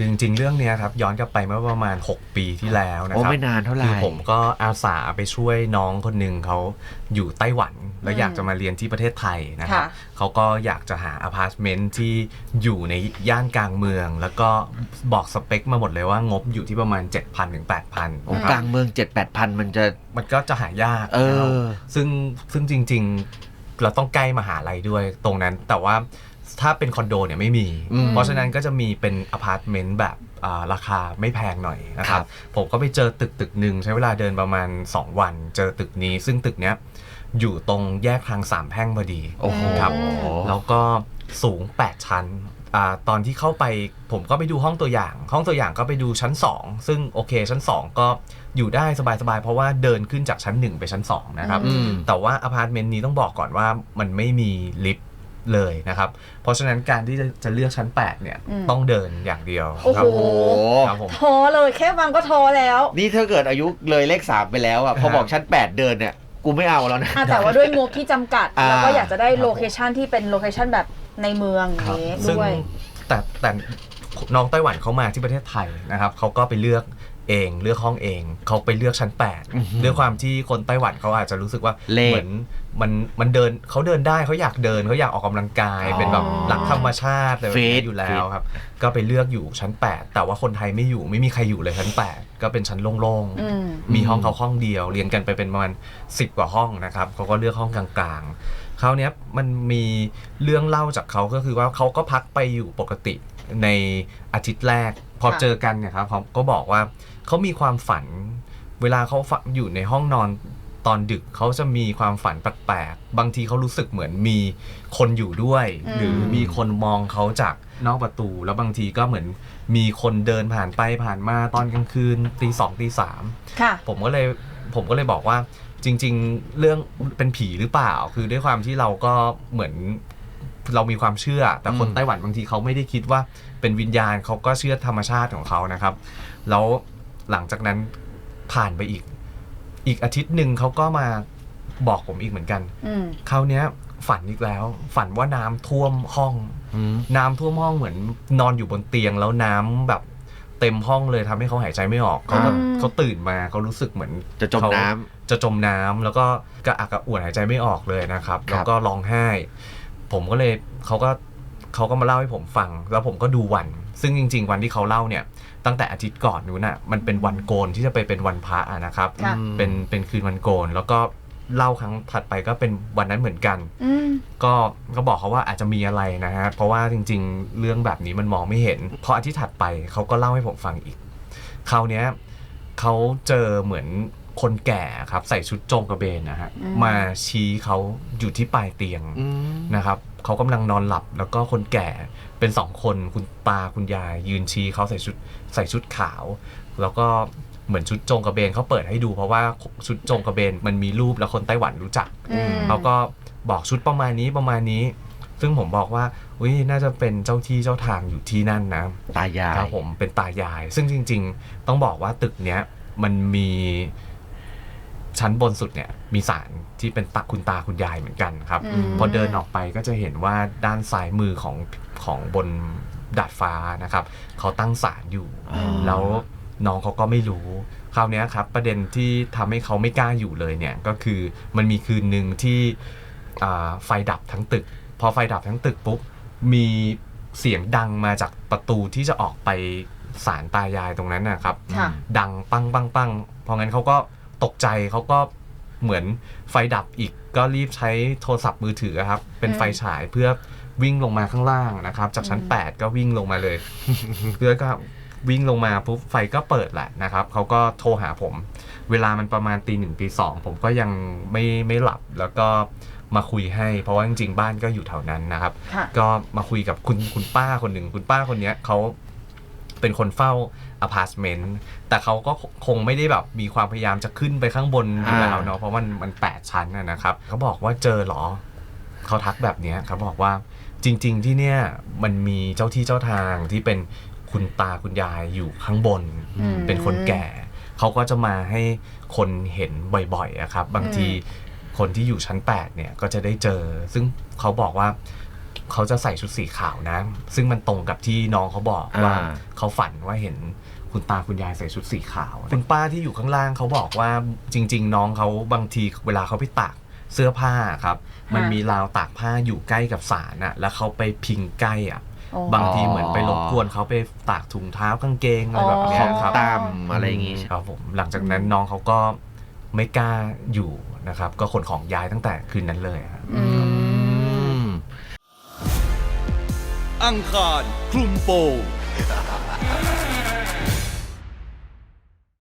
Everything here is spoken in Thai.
คือจริงๆ เรื่องเนี้ยครับย้อนกลับไปเมื่อประมาณ 6 ปีที่แล้วนะโอ้ครับไม่นานเท่าไหร่ คือผมก็อาสาไปช่วยน้องคนหนึ่งเขาอยู่ไต้หวัน แล้วอืมอยากจะมาเรียนที่ประเทศไทยนะครับค่ะ เขาก็อยากจะหาอพาร์ตเมนต์ที่อยู่ในย่านกลางเมือง แล้วก็บอกสเปคมาหมดเลยว่างบอยู่ที่ประมาณ 7,000ถึง8,000โอ้นะคกรัลาบงเมืองเจ็ดแปดพันมันจะ มันก็จะหายากเออ นะครับซึ่งซึ่งจริงๆ เราต้องใกล้มหาลัยด้วยตรงนั้นแต่ว่า ถ้าเป็นคอนโดเนี่ยไม่มีอืมเพราะฉะนั้นก็จะมีเป็นอพาร์ตเมนต์แบบอ่าราคาไม่แพงหน่อยนะครัครับบผมก็ไปเจอตึกตึกหนึ่งใช้เวลาเดินประมาณ 2 วัน เจอตึกนี้ ซึ่งตึกเนี้ยอยู่ตรงแยกทางสามแพร่งพอดีโอ้โหครับแล้วก็สูง 8 ชั้นอาตอนที่เข้าไปผมก็ไปดูห้องตัวอย่าง ห้องตัวอย่างก็ไปดูชั้น 2 ซึ่งโอเคชั้น 2 ก็อยู่ได้สบายๆ เพราะว่าเดินขึ้นจากชั้น 1 ไปชั้น 2 นะครับอืมแต่ว่าอพาร์ตเมนต์นี้ต้องบอกก่อนว่ามันไม่มีลิฟต์ เลยนะครับ เพราะฉะนั้นการที่จะจะเลือกชั้น 8 เนี่ยอืม ต้องเดินอย่างเดียวโอ้ครับโหครับผม ท้อเลยแค่ฟังก็ท้อแล้ว นี่ถ้าเกิดอายุเลยเลขสามไปแล้วอะพอบอกชั้นแปดเดินเนี่ย กูไม่เอาแล้วนะ อะแต่ว่าด้วยงบที่จำกัด อ่า แล้วก็อยากจะได้โลเคชันที่เป็นโลเคชันแบบในเมืองอย่างนี้ซึ่งด้วย แต่แต่น้องไต้หวันเขามาที่ประเทศไทยนะครับเขาก็ไปเลือก เองเลือกห้องเองเขาไปเลือกชั้นอื้อหือ8ด้วยความที่คนไต้หวันเขาอาจจะรู้สึกว่าเลข เหมือนมันมันเดินเขาเดินได้เขาอยากเดินเขาอยากออกกำลังกายอ๋อเป็นแบบรักธรรมชาติอะไรแบบฟินี้ตอยู่แล้ฟิวตครับ ก็ไปเลือกอยู่ชั้น 8 แต่ว่าคนไทยไม่อยู่ไม่มีใครอยู่เลยชั้น 8 ก็เป็นชั้นโล่งๆอืมมีห้องเขาห้องเดียว เรียนกันไปเป็นประมาณสิบกว่าห้องนะครับเขาก็เลือกห้องกลางๆคราวเนี้ยมันมีเรื่องเล่าจากเขาก็คือว่าเขาก็พักไปอยู่ปกติ ในอาทิตย์แรก พอค่ะเจอกันเนี่ยครับเขาก็บอกว่าเขามีความฝัน เวลาเขาฝันอยู่ในห้องนอนตอนดึกเขาจะมีความฝันแปลกๆ บางทีเขารู้สึกเหมือนมีคนอยู่ด้วยอืมหรือมีคนมองเขาจากนอกประตู แล้วบางทีก็เหมือนมีคนเดินผ่านไปผ่านมาตอนกลางคืนตีสองตีสามค่ะผมก็เลยผมก็เลยบอกว่าจริง ๆ เรื่องเป็นผีหรือเปล่า คือด้วยความที่เราก็เหมือน เรามีความเชื่อ แต่คนอืมไต้หวันบางทีเขาไม่ได้คิดว่าเป็นวิญญาณเขาก็เชื่อธรรมชาติของเขานะครับ แล้วหลังจากนั้นผ่านไปอีก อีกอาทิตย์หนึ่งเขาก็มาบอกผมอีกเหมือนกันอืมคราวเนี้ยฝันอีกแล้ว ฝันว่าน้ำท่วมห้องอืมน้ำท่วมห้องเหมือนนอนอยู่บนเตียงแล้วน้ำแบบเต็มห้องเลยทำให้เขาหายใจไม่ออกเขาแบบอืมเขาตื่นมาเขารู้สึกเหมือนจะจมเขาน้ำจะจมน้ำแล้วก็กระอักกระอ่วนหายใจไม่ออกเลยนะครับครับแล้วก็ร้องไห้ ผมก็เลยเขาก็เขาก็มาเล่าให้ผมฟัง แล้วผมก็ดูวัน ซึ่งจริง ๆ วันที่เขาเล่าเนี่ย ตั้งแต่อาทิตย์ก่อนนู้นน่ะ มันเป็นวันโกนที่จะไปเป็นวันพระอะนะครับ ค่ะ เป็นเป็นคืนวันโกน แล้วก็เล่าครั้งถัดไปก็เป็นวันนั้นเหมือนกัน อืม ก็ก็บอกเขาว่าอาจจะมีอะไรนะฮะ เพราะว่าจริงๆ เรื่องแบบนี้มันมองไม่เห็น พออาทิตย์ถัดไปเขาก็เล่าให้ผมฟังอีก คราวเนี้ยเขาเจอเหมือน คนแก่ครับใส่ชุดโจงกระเบนนะฮะอืมมาชี้เขาอยู่ที่ปลายเตียงอืมนะครับเขากำลังนอนหลับแล้วก็คนแก่เป็นสองคนคุณตาคุณยายยืนชี้เขาใส่ชุดใส่ชุดขาว แล้วก็เหมือนชุดโจงกระเบนเขาเปิดให้ดู เพราะว่าชุดโจงกระเบนมันมีรูปแล้วคนไต้หวันรู้จักอืมเขาก็บอกชุดประมาณนี้ประมาณนี้ ซึ่งผมบอกว่าอุ้ยน่าจะเป็นเจ้าที่เจ้าทางอยู่ที่นั่นนะตายายครับผมเป็นตายาย ซึ่งจริง ๆ ต้องบอกว่าตึกเนี้ยมันมี ชั้นบนสุดเนี่ยมีศาลที่เป็นตาคุณตาคุณยายเหมือนกันครับอืม พอเดินออกไปก็จะเห็นว่าด้านซ้ายมือของของบนดาดฟ้านะครับเขาตั้งศาลอยู่ อ๋อ แล้วน้องเขาก็ไม่รู้ คราวเนี้ยครับ ประเด็นที่ทำให้เขาไม่กล้าอยู่เลยเนี่ยก็คือมันมีคืนหนึ่งที่อ่าไฟดับทั้งตึก พอไฟดับทั้งตึกปุ๊บมีเสียงดังมาจากประตูที่จะออกไปศาลตายายตรงนั้นนะครับ ค่ะ ดังปังปังปังเพราะงั้นเขาก็ ตกใจเขาก็เหมือนไฟดับอีกก็รีบใช้โทรศัพท์มือถือครับ เป็นอืมไฟฉายเพื่อวิ่งลงมาข้างล่างนะครับ จากชั้นอืม8ก็วิ่งลงมาเลยเพื่อก็วิ่งลงมาปุ๊บไฟก็เปิดแหละนะครับเขาก็โทรหาผม เวลามันประมาณตีหนึ่งตีสองผมก็ยังไม่ไม่หลับแล้วก็มาคุยให้ เพราะว่าจริงๆบ้านก็อยู่แถวนั้นนะครับค่ะก็มาคุยกับคุณคุณป้าคนหนึ่งคุณป้าคนเนี้ยเขา เป็นคนเฝ้าอพาร์ตเมนต์แต่เขาก็คงไม่ได้แบบมีความพยายามจะขึ้นไปข้างบนอยู่แล้วเนาะเพราะมันมันแปดชั้นนะนะครับเขาบอกว่าเจอเหรอเขาทักแบบเนี้ยเขาบอกว่าจริง ๆ ที่เนี่ยมันมีเจ้าที่เจ้าทางที่เป็นคุณตาคุณยายอยู่ข้างบนอืมเป็นคนแก่เขาก็จะมาให้คนเห็นบ่อยๆอะครับ บางทีคนที่อยู่ชั้น 8 เนี่ยก็จะได้เจอ ซึ่งเขาบอกว่า เขาจะใส่ชุดสีขาวนะ ซึ่งมันตรงกับที่น้องเขาบอกว่าอ่า เขาฝันว่าเห็นคุณตาคุณยายใส่ชุดสีขาว คุณป้าที่อยู่ข้างล่างเขาบอกว่าจริง ๆ น้องเขาบางทีเวลาเขาไปตากเสื้อผ้าครับ มันมีราวตากผ้าอยู่ใกล้กับศาลอะแล้วเขาไปพิงใกล้อะโอ้ บางทีเหมือนไปรบกวนเขาไปตากถุงเท้ากางเกงอะไรแบบเนี้ขยองครับ ตามอะไรอย่างงี้ ครับผมหลังจากนั้นน้องเขาก็ไม่กล้าอยู่นะครับ ก็ขนของย้ายตั้งแต่คืนนั้นเลยครับ อืม อังคารคลุมโปง